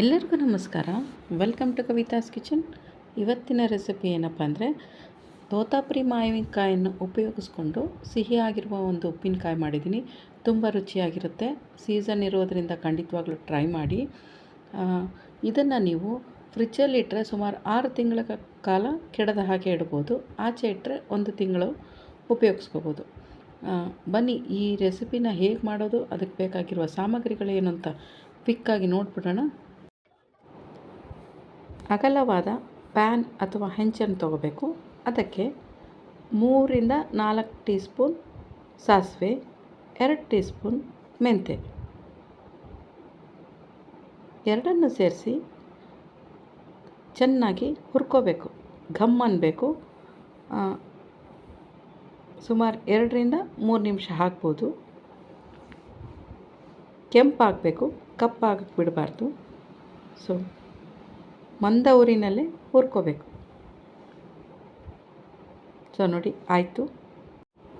ಎಲ್ಲರಿಗೂ ನಮಸ್ಕಾರ. Welcome to Kavitha's kitchen ಇವತ್ತಿನ ರೆಸಿಪಿ ಏನಪ್ಪ ಅಂದರೆ, ತೋತಾಪುರಿ ಮಾವಿನಕಾಯನ್ನು ಉಪಯೋಗಿಸ್ಕೊಂಡು ಸಿಹಿಯಾಗಿರುವ ಒಂದು ಉಪ್ಪಿನಕಾಯಿ ಮಾಡಿದ್ದೀನಿ. ತುಂಬ ರುಚಿಯಾಗಿರುತ್ತೆ. ಸೀಸನ್ ಇರೋದರಿಂದ ಖಂಡಿತವಾಗ್ಲೂ ಟ್ರೈ ಮಾಡಿ. ಇದನ್ನು ನೀವು ಫ್ರಿಜ್ಜಲ್ಲಿ ಇಟ್ಟರೆ ಸುಮಾರು ಆರು ತಿಂಗಳ ಕಾಲ ಕೆಡದ ಹಾಗೆ ಇಡ್ಬೋದು. ಆಚೆ ಇಟ್ಟರೆ ಒಂದು ತಿಂಗಳು ಉಪಯೋಗಿಸ್ಕೋಬೋದು. ಬನ್ನಿ, ಈ ರೆಸಿಪಿನ ಹೇಗೆ ಮಾಡೋದು, ಅದಕ್ಕೆ ಬೇಕಾಗಿರುವ ಸಾಮಗ್ರಿಗಳೇನು ಅಂತ ಪಿಕ್ಕಾಗಿ ನೋಡ್ಬಿಡೋಣ. ಅಗಲವಾದ ಪ್ಯಾನ್ ಅಥವಾ ಹೆಂಚನ್ನು ತಗೋಬೇಕು. ಅದಕ್ಕೆ ಮೂರಿಂದ ನಾಲ್ಕು ಟೀ ಸ್ಪೂನ್ ಸಾಸಿವೆ, ಎರಡು ಟೀ ಸ್ಪೂನ್ ಮೆಂತೆ ಎರಡನ್ನು ಸೇರಿಸಿ ಚೆನ್ನಾಗಿ ಹುರ್ಕೋಬೇಕು. ಘಮ್ ಅನ್ನಬೇಕು ಸುಮಾರು ಎರಡರಿಂದ ಮೂರು ನಿಮಿಷ ಹಾಕ್ಬೋದು. ಕೆಂಪಾಗಬೇಕು ಕಪ್ಪಾಗಕ್ಕೆ ಬಿಡಬಾರ್ದು. ಸೊ ಮಂದ ಊರಿನಲ್ಲೇ ಹುರ್ಕೋಬೇಕು ಸೊ, ನೋಡಿ, ಆಯಿತು.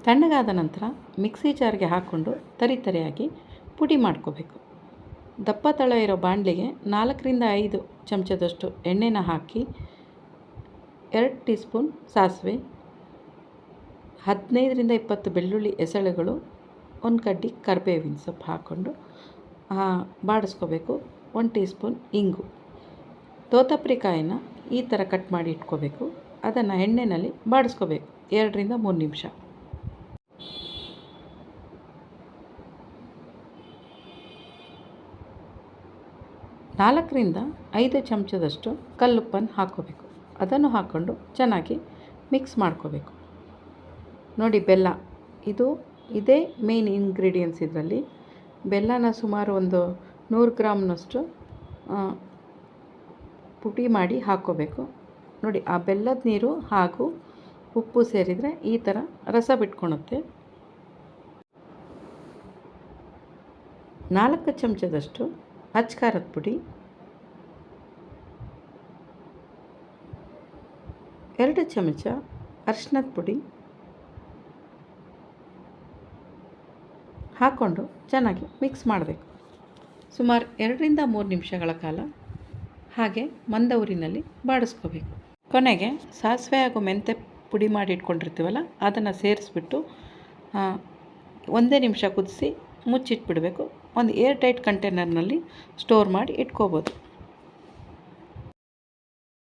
ತಣ್ಣಗಾದ ನಂತರ ಮಿಕ್ಸಿ ಜಾರ್ಗೆ ಹಾಕ್ಕೊಂಡು ತರಿ ತರಿಯಾಗಿ ಪುಡಿ ಮಾಡ್ಕೋಬೇಕು. ದಪ್ಪ ತಳ ಇರೋ ಬಾಣಲಿಗೆ ನಾಲ್ಕರಿಂದ ಐದು ಚಮಚದಷ್ಟು ಎಣ್ಣೆನ ಹಾಕಿ ಎರಡು ಟೀ ಸ್ಪೂನ್ ಸಾಸಿವೆ, ಹದಿನೈದರಿಂದ ಇಪ್ಪತ್ತು ಬೆಳ್ಳುಳ್ಳಿ ಎಸಳೆಗಳು ಒಂದು ಕಡ್ಡಿ ಕರಿಬೇವಿನ ಸೊಪ್ಪು ಹಾಕ್ಕೊಂಡು ಬಾಡಿಸ್ಕೋಬೇಕು. ಒಂದು ಟೀ ಸ್ಪೂನ್ ಇಂಗು. ತೋತಪ್ರಿಕಾಯಿನ ಈ ಥರ ಕಟ್ ಮಾಡಿ ಇಟ್ಕೋಬೇಕು. ಅದನ್ನು ಎಣ್ಣೆಯಲ್ಲಿ ಬಾಡಿಸ್ಕೋಬೇಕು. ಎರಡರಿಂದ ಮೂರು ನಿಮಿಷ. ನಾಲ್ಕರಿಂದ ಐದು ಚಮಚದಷ್ಟು ಕಲ್ಲುಪ್ಪನ್ನು ಹಾಕ್ಕೋಬೇಕು. ಅದನ್ನು ಹಾಕ್ಕೊಂಡು ಚೆನ್ನಾಗಿ ಮಿಕ್ಸ್ ಮಾಡ್ಕೋಬೇಕು. ನೋಡಿ ಬೆಲ್ಲ. ಇದು ಇದೇ ಮೇನ್ ಇಂಗ್ರೀಡಿಯೆಂಟ್ಸ್ ಇದರಲ್ಲಿ. ಬೆಲ್ಲನ ಸುಮಾರು ಒಂದು ನೂರು ಗ್ರಾಮ್ನಷ್ಟು ಪುಡಿ ಮಾಡಿ ಹಾಕ್ಕೋಬೇಕು. ನೋಡಿ, ಆ ಬೆಲ್ಲದ ನೀರು ಹಾಗೂ ಉಪ್ಪು ಸೇರಿದರೆ ಈ ಥರ ರಸ ಬಿಟ್ಕೊಳುತ್ತೆ ನಾಲ್ಕು ಚಮಚದಷ್ಟು ಅಚ್ಕಾರದ ಪುಡಿ. ಎರಡು ಚಮಚ ಅರಿಶಿನದ ಪುಡಿ. ಹಾಕ್ಕೊಂಡು ಚೆನ್ನಾಗಿ ಮಿಕ್ಸ್ ಮಾಡಬೇಕು. ಸುಮಾರು ಎರಡರಿಂದ ಮೂರು ನಿಮಿಷಗಳ ಕಾಲ ಹಾಗೆ ಮಂದ ಊರಿನಲ್ಲಿ ಬಾಡಿಸ್ಕೋಬೇಕು. ಕೊನೆಗೆ ಸಾಸಿವೆ ಹಾಗೂ ಮೆಂತೆ ಪುಡಿ ಮಾಡಿ ಇಟ್ಕೊಂಡಿರ್ತೀವಲ್ಲ, ಅದನ್ನು ಸೇರಿಸ್ಬಿಟ್ಟು ಒಂದೇ ನಿಮಿಷ ಕುದಿಸಿ ಮುಚ್ಚಿಟ್ಬಿಡಬೇಕು. ಒಂದು ಏರ್ ಟೈಟ್ ಕಂಟೈನರ್ನಲ್ಲಿ ಸ್ಟೋರ್ ಮಾಡಿ ಇಟ್ಕೋಬೋದು.